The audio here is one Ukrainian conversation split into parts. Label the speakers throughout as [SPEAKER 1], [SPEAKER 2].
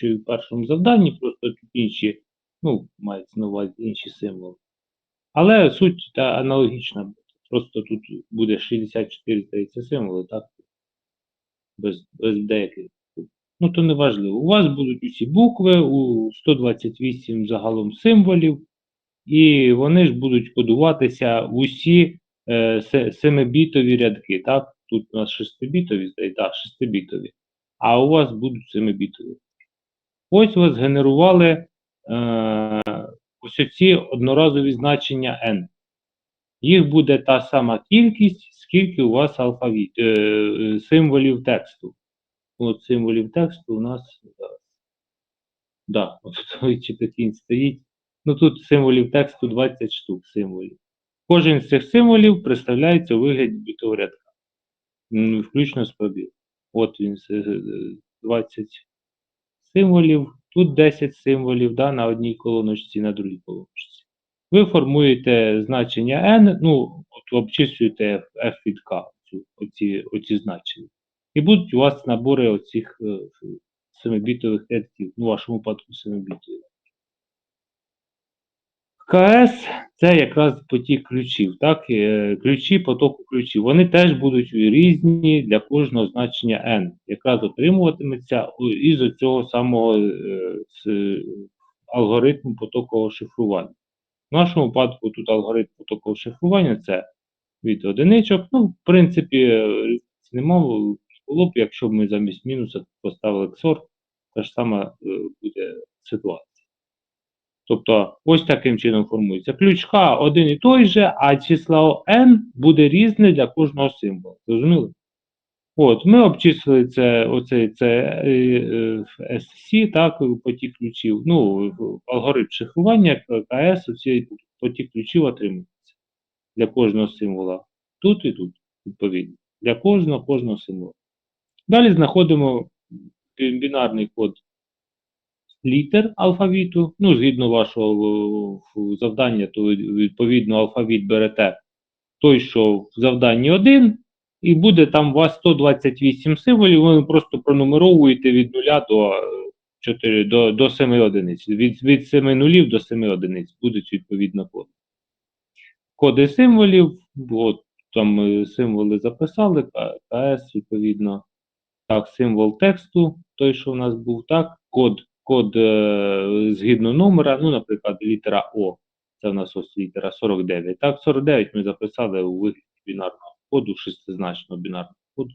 [SPEAKER 1] що і в першому завданні, просто тут інші, ну, мається на увазі інші символи. Але суть та аналогічна. Просто тут буде 64, здається, символи, так? Без, без деяких. Ну, то не важливо. У вас будуть усі букви, у 128 загалом символів, і вони ж будуть кодуватися в усі е, се- семибітові рядки. Так? Тут у нас шестибітові, здається, так, шестибітові. А у вас будуть семибітові. Ось у вас генерували е, ось оці одноразові значення n. Їх буде та сама кількість, скільки у вас алфавіт, е, е, символів тексту. От символів тексту у нас зараз. Да, от той чепетінь стоїть. Ну тут символів тексту 20 штук символів. Кожен з цих символів представляється у вигляді бітового рядка, включно з пробілом. От він е, е, 20 символів, тут 10 символів да, на одній колоночці, на другій колоночці. Ви формуєте значення n, ну, от обчислюєте f від k, оці, оці значення. І будуть у вас набори оцих е, семибітових рядків, ну, в вашому випадку семибітових. КС це якраз потік ключів, так? е, Ключі потоку ключів. Вони теж будуть різні для кожного значення n. Якраз отримуватиметься із цього самого е, алгоритму потокового шифрування. В нашому випадку тут алгоритм потокового шифрування це від одиничок. Ну, в принципі, е, різниці нема. Було б, якщо б ми замість мінуса поставили XOR, та ж сама буде ситуація. Тобто, ось таким чином формується. Ключ К один і той же, а число n буде різне для кожного символу. Зрозуміли? От, ми обчислили це, оцей це е, е, SC, так, потік ключів. Ну, алгоритм шифрування КС, оцей потік ключів отримується для кожного символа. Тут і тут, відповідно. Для кожного кожного символа. Далі знаходимо бінарний код літер алфавіту. Ну, згідно вашого е, завдання, то відповідно алфавіт берете той, що в завданні 1, і буде там у вас 128 символів, ви просто пронумеровуєте від 0 до, е, 4, до, до 7 одиниць. Від, від 7 нулів до 7 одиниць будуть відповідно коди. Коди символів, от там е, символи записали, КС, відповідно. Так, символ тексту, той, що в нас був, так, код, код е, згідно номера, ну, наприклад, літера О, це в нас ось літера 49. Так, 49 ми записали у вигляді бінарного коду, шестизначного бінарного коду.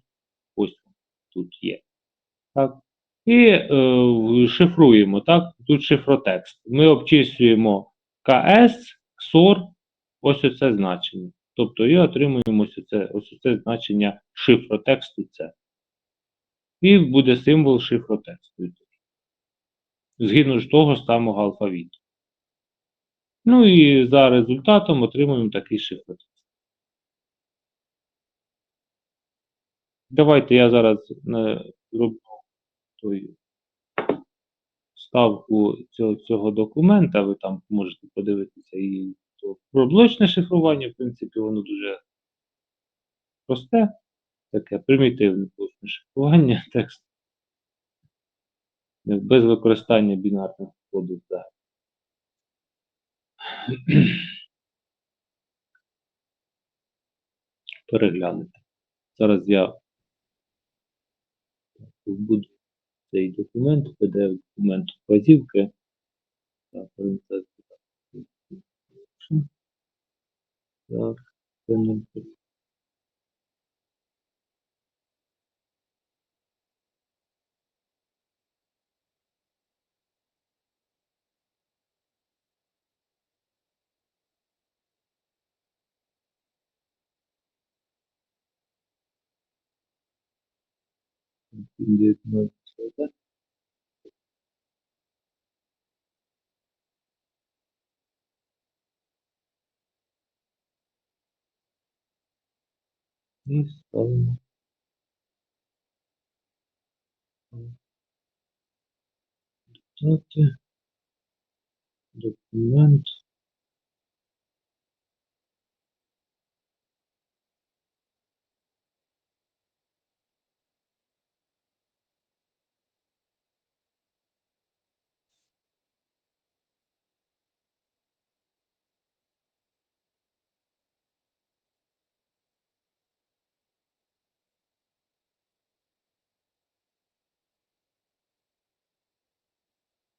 [SPEAKER 1] Ось тут є. Так. І е, шифруємо, так, тут шифротекст. Ми обчислюємо КС, XOR, ось оце значення. Тобто і отримуємо ось оце, ось оце значення шифротексту це. І буде символ шифротексту. Згідно ж того самого алфавіту. Ну і за результатом отримуємо такий шифротекст. Давайте я зараз е, зроблю той ставку цього, цього документа, ви там можете подивитися і про блочне шифрування, в принципі, воно дуже просте, таке примітивне блочне шифрування тексту. Без використання бінарних кодів взагалі. Переглянути. Зараз я буду цей документ, PDF документ вказівки. Так. Так, це не Дев'ятнадцять, так? І ставимо. Дати.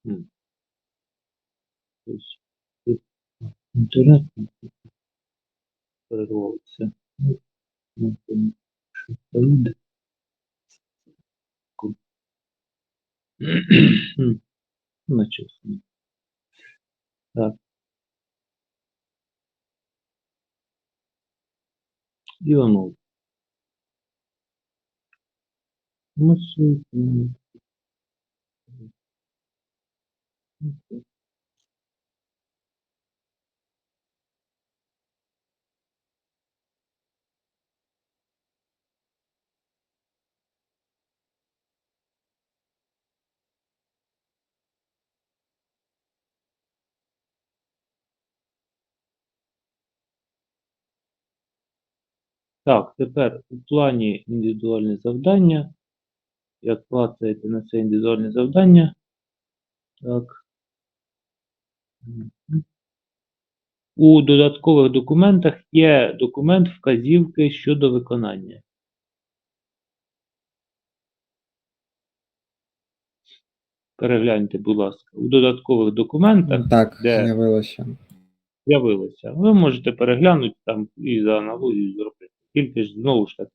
[SPEAKER 1] Документ. М. Тобто, тут Інтернет перервався. Ну, ну, що. М. Ну. Так. Іванов. Ну, суть, Так, тепер у плані індивідуальне завдання. Як клацаєте на це індивідуальне завдання. Так. У додаткових документах є документ вказівки щодо виконання. Перегляньте, будь ласка, у додаткових документах
[SPEAKER 2] Так,
[SPEAKER 1] де-
[SPEAKER 2] з'явилося.
[SPEAKER 1] з'явилося. Ви можете переглянути там і за аналогією зробити. Тільки ж знову ж таки,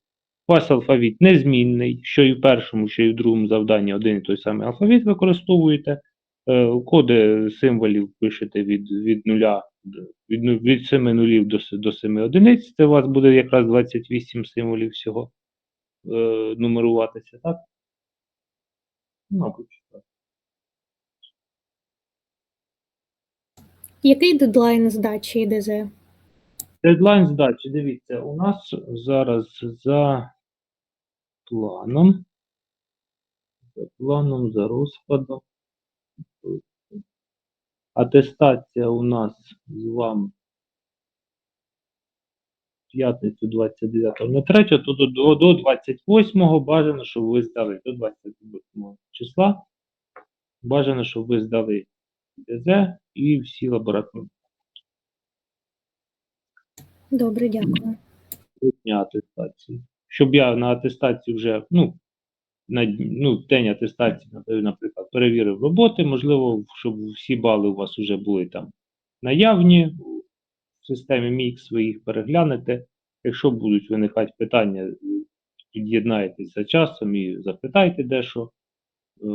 [SPEAKER 1] у вас алфавіт незмінний, що і в першому, що і в другому завданні один і той самий алфавіт використовуєте. Е, Коди символів пишете від, від нуля від, ну- від 7 нулів до, до 7 одиниць. Це у вас буде якраз 28 символів всього е, нумеруватися, так? Мабуть, так.
[SPEAKER 3] Який дедлайн здачі ДЗ?
[SPEAKER 1] Дедлайн здачі, дивіться, у нас зараз за планом, за планом, за розкладом. Атестація у нас з вами п'ятницю 29 на 3, то до, до, до 28 бажано, щоб ви здали, до 28 числа бажано, щоб ви здали ДЗ і всі лабораторні
[SPEAKER 3] Добре, дякую.
[SPEAKER 1] дня атестації. Щоб я на атестації вже, ну, на ну, день атестації, наприклад, перевірив роботи, можливо, щоб всі бали у вас вже були там наявні в системі МІКС, ви їх переглянете. Якщо будуть виникати питання, під'єднаєтесь за часом і запитайте дещо. Е,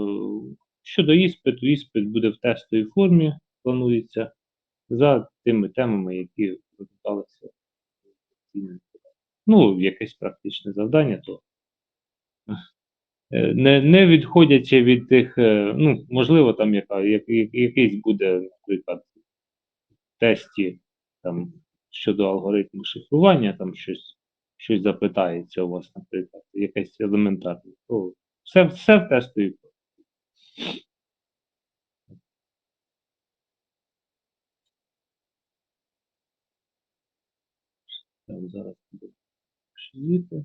[SPEAKER 1] Щодо іспиту, іспит буде в тестовій формі, планується, за тими темами, які викликалися. Ну, якесь практичне завдання, то не, не відходячи від тих, е, ну, можливо, там яка, як, як- якийсь буде, наприклад, тесті там, щодо алгоритму шифрування, там щось, щось запитається у вас, наприклад, якесь елементарне. Все, все в тестовій. Так, зараз буде звіти.